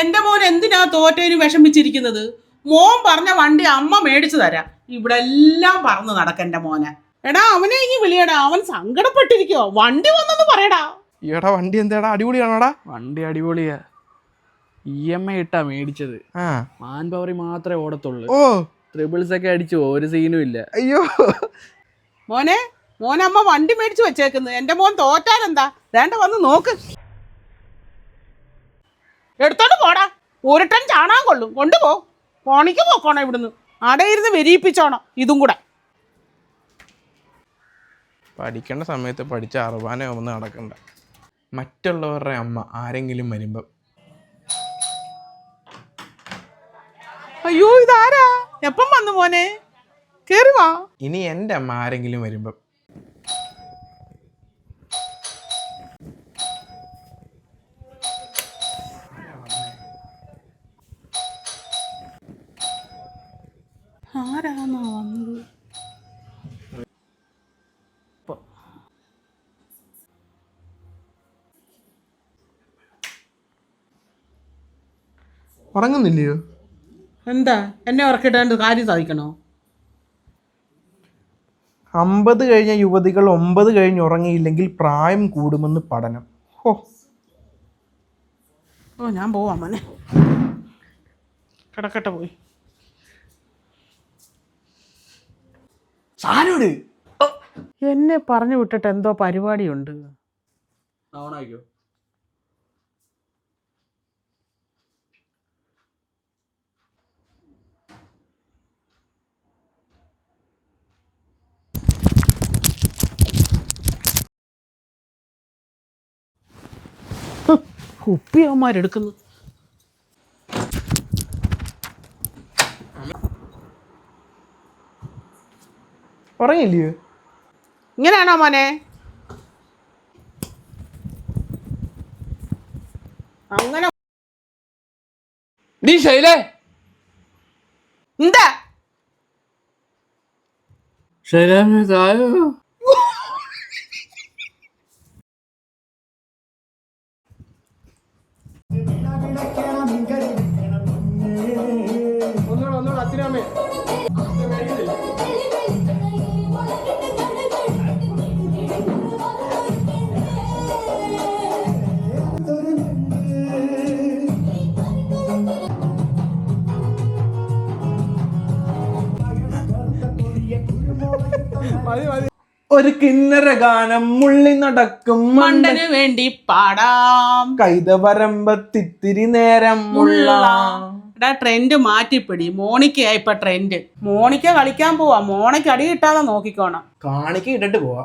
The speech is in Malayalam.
എന്റെ മോൻ എന്തിനാ തോറ്റേന് വിഷമിച്ചിരിക്കുന്നത്? മോൻ പറഞ്ഞ വണ്ടി അമ്മ മേടിച്ചു തരാം. ഇവിടെ എല്ലാം പറന്ന് നടക്ക എന്റെ മോനെ. എടാ അവനെ ഇനി വിളിയടാ. അവൻ സങ്കടപ്പെട്ടിരിക്കോ വണ്ടി വന്നെന്ന് പറയടാ. ഈടാ വണ്ടി എന്താടാ? അടിപൊളിയാണോടാ? വണ്ടി അടിപൊളിയാ. ഇ എം ഐ ഇട്ടാ മേടിച്ചത്. ആ. മാൻ പവറി മാത്രമേ ഓടത്തുള്ളൂ. ഓ. ട്രിബിൾസ് ഒക്കെ അടിച്ചു ഒരു സീനും ഇല്ല. അയ്യോ. മോനെ മോനെ അമ്മ വണ്ടി മേടിച്ചു വെച്ചേക്കുന്നു. എന്റെ മോൻ തോറ്റാൻ എന്താ വേണ്ട വന്ന് നോക്ക്. എടുത്തോണ്ട് പോടാ. ഒരു ടൺ ചാണാൻ കൊള്ളും. കൊണ്ടുപോ. പണിക്ക് പോക്കോണം ഇവിടുന്ന്. അടയിരുന്ന് വെരിയിപ്പിച്ചോണം ഇതും കൂടെ. പഠിക്കേണ്ട സമയത്ത് പഠിച്ച അറുപാനെ ഒന്ന് നടക്കണ്ട. മറ്റുള്ളവരുടെ അമ്മ ആരെങ്കിലും വരുമ്പം. അയ്യോ ഇതാരാ? എപ്പം വന്നു മോനെ? കേറി വാ. ഇനി എന്റെ അമ്മ ആരെങ്കിലും വരുമ്പം. ആരാന്നാ വന്നത്? ഉറങ്ങുന്നില്ലയോ? എന്താ? എന്നെ ഉറക്കിട്ടാണ്ട് കാര്യം സാധിക്കണോ? അമ്പത് കഴിഞ്ഞ യുവതികൾ ഒമ്പത് കഴിഞ്ഞ് ഉറങ്ങിയില്ലെങ്കിൽ പ്രായം കൂടുമെന്ന് പഠനം. ഓ ഓ ഞാൻ പോവാം മോനെ. കിടക്കട്ടെ പോയി. സാരോട് എന്നെ പറഞ്ഞു വിട്ടിട്ട് എന്തോ പരിപാടിയുണ്ട്. ഉപ്പിയമ്മമാരെടുക്കുന്നു ഉറങ്ങില്ലയോ ഇങ്ങനെയാണോ മോനെ? അങ്ങനെ നീ ശൈലേ. എന്താ? ശൈലേ തായോ ഒരു കിന്നര ഗാനം മുള്ളി നടക്കും മണ്ടന് വേണ്ടി പാടാം. കൈതവരമ്പത്തിത്തിരി നേരം മുള്ളാം. എടാ ട്രെൻഡ് മാറ്റിപ്പിടി. മോണിക്ക ഇപ്പൊ ട്രെൻഡ് മോണിക്ക കളിക്കാൻ പോവാ. മോണയ്ക്ക് അടി കിട്ടാതെ നോക്കിക്കോണം. കാണിക്ക് ഇട്ടിട്ട് പോവാ.